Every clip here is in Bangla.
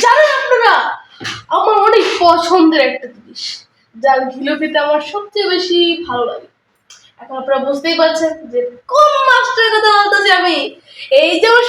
জানেন আপনারা? আমার অনেক পছন্দের একটা জিনিস, যার ঘিলো খেতে আমার সবচেয়ে বেশি ভালো লাগে। এখন আপনারা বুঝতেই পারছেন যে কোন মাস্টারের কথা বলতেছি আমি? এই যে আমার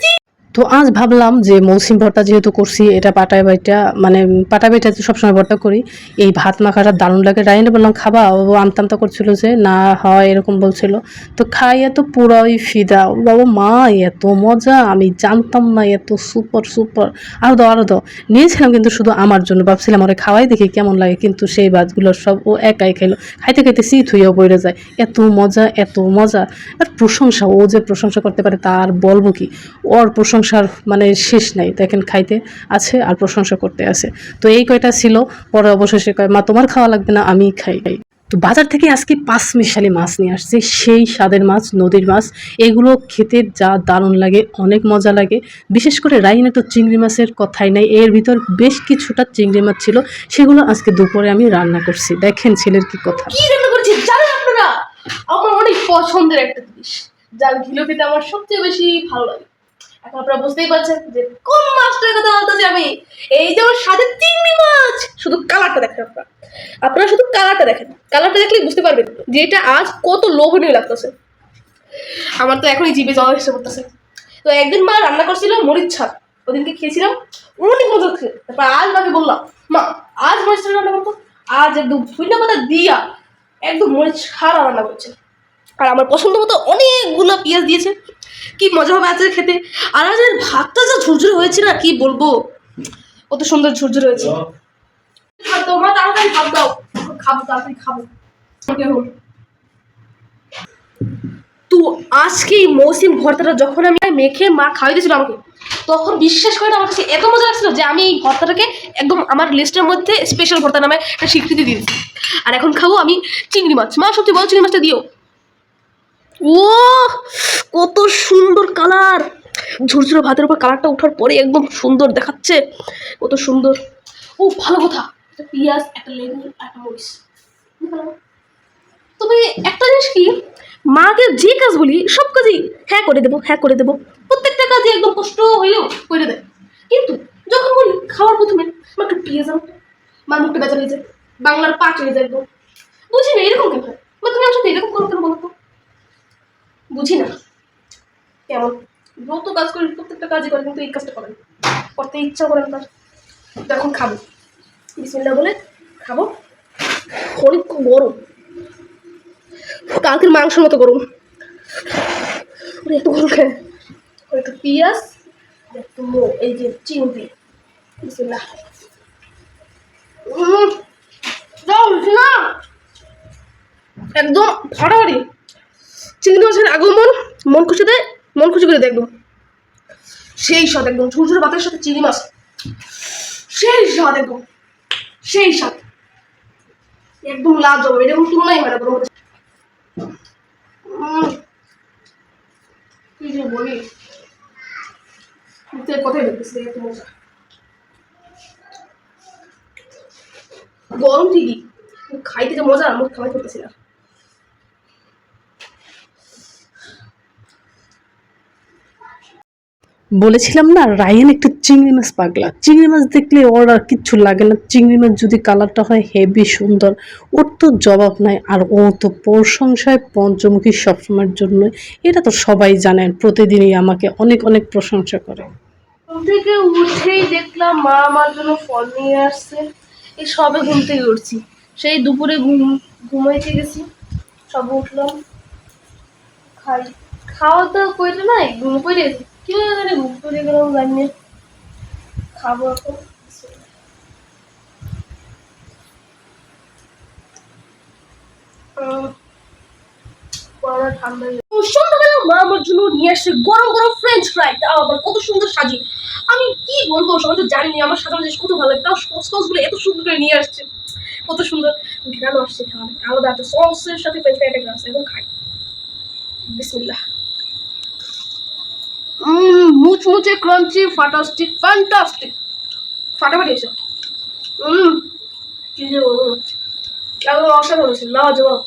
চি- তো আজ ভাবলাম যে মৌসুম ভর্তা যেহেতু করছি, এটা পাটায় বাইটা মানে পাটা বাইটা সবসময় ভর্তা করি। এই ভাত মাখাটা দারুণ লাগে। রাইনে বললাম, খাবা? ও আমতা আমতা করছিল যে, না, হয়, এরকম বলছিল। তো খাইয়ে তো পুরোই ফিদা। বাবা মা, এত মজা! আমি জানতাম না, এত সুপার সুপার। আরও দাও আরও দাও। নিয়েছিলাম কিন্তু শুধু আমার জন্য। ভাবছিলাম, ওরে, খাওয়াই দেখি কেমন লাগে। কিন্তু সেই ভাতগুলো সব ও একাই খাইলো। খাইতে খাইতে সিট হইয়াও বইরে যায়। এত মজা এত মজা। আর প্রশংসা, ও যে প্রশংসা করতে পারে তার বলব কি? ওর প্রশংসার মানে শেষ নাই। দেখেন খাইতে আছে আর প্রশংসা করতে আছে। তো এই কয়টা ছিল, পরে অবশেষে কয়, মা, তোমার খাওয়া লাগবে না, আমি খাই। খাই তো বাজার থেকে আজকে পাঁচ মিশালি মাছ নিয়ে আসছে। সেই স্বাদের মাছ, নদীর মাছ, এগুলো খেতে যা দারুণ লাগে, অনেক মজা লাগে। বিশেষ করে রাইনে তো চিংড়ি মাছের কথাই নাই, এর ভিতর বেশ কিছুটা চিংড়ি মাছ ছিল, সেগুলো আজকে দুপুরে আমি রান্না করছি। দেখেন ছেলের কি কথা। আমার অনেক পছন্দের একটা জিনিস যার ঘিলো খেতে আমার সবচেয়ে বেশি ভালো লাগে। এখন আপনারা বুঝতেই পারছেন যে কোন মাছটার কথা বলতেছি আমি? এই যে আমার স্বাদের চিংড়ি মাছ! শুধু কালারটা দেখেন আপনারা। আপনারা শুধু কালারটা দেখেন। কালারটা দেখলেই বুঝতে পারবেন যে এটা আজ কত লোভনীয় লাগতেছে। আমার তো এখনই জিভে জল এসে পড়তেছে। তো একদিন মা রান্না করছিল মরিচ ছাদ ওদিনকে খেয়েছিলাম অনেক মজা খেয়ে তারপর আজ মাকে বললাম, মা, আজ মরিচ রান্না করতো আজ একদম ধুইনা পাতা দিয়া একদম মরিচ ছাড়া রান্না করছে। আর আমার পছন্দ মতো অনেকগুলো পেঁয়াজ দিয়েছে। কি মজা হবে আজকে খেতে। আর আজ ভাতটা যা ঝুরঝুরে হয়েছে না কি বলব? কত সুন্দর ঝুরঝুরে হয়েছে। দাও মা তাড়াতাড়ি ভাত দাও। খাব তাড়াতাড়ি খাব। তো আজকে এই মৌসুম ভর্তাটা যখন আমি মেখে মা খাওয়াই দিয়েছিল আমাকে তখন বিশ্বাস করে আমার কাছে এত মজা লাগছিল যে আমি এই ভর্তাটাকে একদম আমার লিস্টের মধ্যে স্পেশাল ভর্তা নামে একটা স্বীকৃতি দিয়েছি। আর এখন খাব আমি চিংড়ি মাছ। মা সত্যি বড় চিংড়ি মাছটা দিও। ও কত সুন্দর কালার। ঝুরঝুরে ভাতের উপর কালারটা ওঠার পরে একদম সুন্দর দেখাচ্ছে। কত সুন্দর। ও, ভালো কথা। একটা পেঁয়াজ, একটা লেবু একটা মরিচ। তবে একটা জিনিস কি, মাকে যে কাজ বলি, সব কাজই হ্যাঁ করে দেবো হ্যাঁ করে দেবো। প্রত্যেকটা কাজই একদম কষ্ট হইলেও করে দেয়। কিন্তু যখন বলি খাওয়ার প্রথমে, মা একটু পেঁয়াজ আনো মার মুখটা বেচা হয়ে যায়। বাংলার পাট হয়ে যায় একদম। বুঝি না, এরকম কেন হয়? মা তুমি আমার সাথে এরকম করো কেন বলো তো বুঝি না। কেমন? যত কাজ করি প্রত্যেকটা কাজই করে কিন্তু এই কাজটা করেন। করতে ইচ্ছা করেন তার এখন খাব। বিসমিল্লা বলে খাব। অনেক খুব গরম। কালকের মাংসের মতো গরম। গরম খায় একটু পেঁয়াজ একটু মো- এই যে চিংড়ি। না একদম ফাটাফাটি। চিংড়ি মাছের আগমন মন খুশি দেয় মন খুশি করে দেখব। সেই স্বাদ একদম, ঝুরঝুরে ভাতের সাথে চিংড়ি মাছ। সেই স্বাদ একদম, সেই স্বাদ। একদম লাভ জবাব এরকম তুলনাই হয় না কোনো কি বলি? মজা। গরম ঠিকই খাইতে যে মজা, মুখ খাওয়াই করতেছি না। বলেছিলাম না, রায়ান একটু চিংড়ি মাছ পাগলা। চিংড়ি মাছ দেখলে ওর আর কিচ্ছু লাগে না। চিংড়ি মাছ যদি কালারটা হয় হেভি সুন্দর। ওর তো জবাব নাই, আর ও তো প্রশংসায় পঞ্চমুখী সবসময়ের জন্য। এটা তো সবাই জানেন, প্রতিদিনই আমাকে অনেক অনেক প্রশংসা করে। থেকে উঠেই দেখলাম মা আমার জন্য ফল নিয়ে আসছে। এই সবে ঘুম থেকে উঠছি। সেই দুপুরে ঘুম, ঘুমাইতে গেছি। সবে উঠলাম। খাই। খাওয়া তো কইলে নাই, ঘুম করে ঘুম না। খাব এখন। সন্ধ্যাবেলা জন্য নিয়ে গরম গরম ফ্রেঞ্চ ফ্রাই তাও আবার কত সুন্দর সাজিয়ে আমি কি বলব সবাই তো জানি না, আমার সাজানো জিনিস কত ভালো লাগে। তাও সস সসগুলো এত সুন্দর করে নিয়ে আসছে। কত সুন্দর। ঘেরানো আসছে আলাদা একটা সসের সাথে ফ্রেঞ্চ ঘেরা আসছে এবং খাই। বিসমিল্লাহ। মুচমুচে, ক্রাঞ্চি ফাটাস্টিক ফ্যান্টাস্টিক ফাটাফাটি এসে হুম কি যে বলব? একদম অসাধারণ ছিল লাজবাব।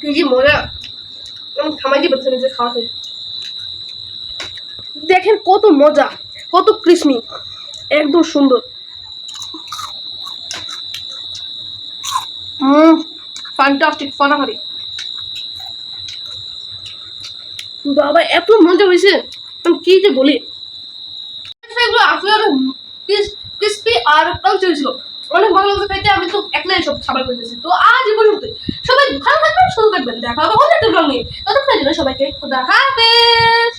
কি যে মজা। থামাইতে পারছি না যে খাওয়াতে। দেখেন কত মজা, কত ক্রিসমি একদম সুন্দর। হুম ফ্যান্টাস্টিক ফানাহারি বাবা এত মজা হয়েছে। আমি কি যে বলি? এগুলো আসলে ক্রিস্পি আর ক্রাঞ্চি হয়েছিল। অনেক ভালো লাগছে খাইতে আমি তো একলাই সব খাবার করেছি তো আজ এই পর্যন্ত সবাই ভালো থাকবেন সুন্দর থাকবেন। দেখা হবে অন্য একটা নিয়ে। ততক্ষণের জন্য সবাইকে খুদা হাফেজ।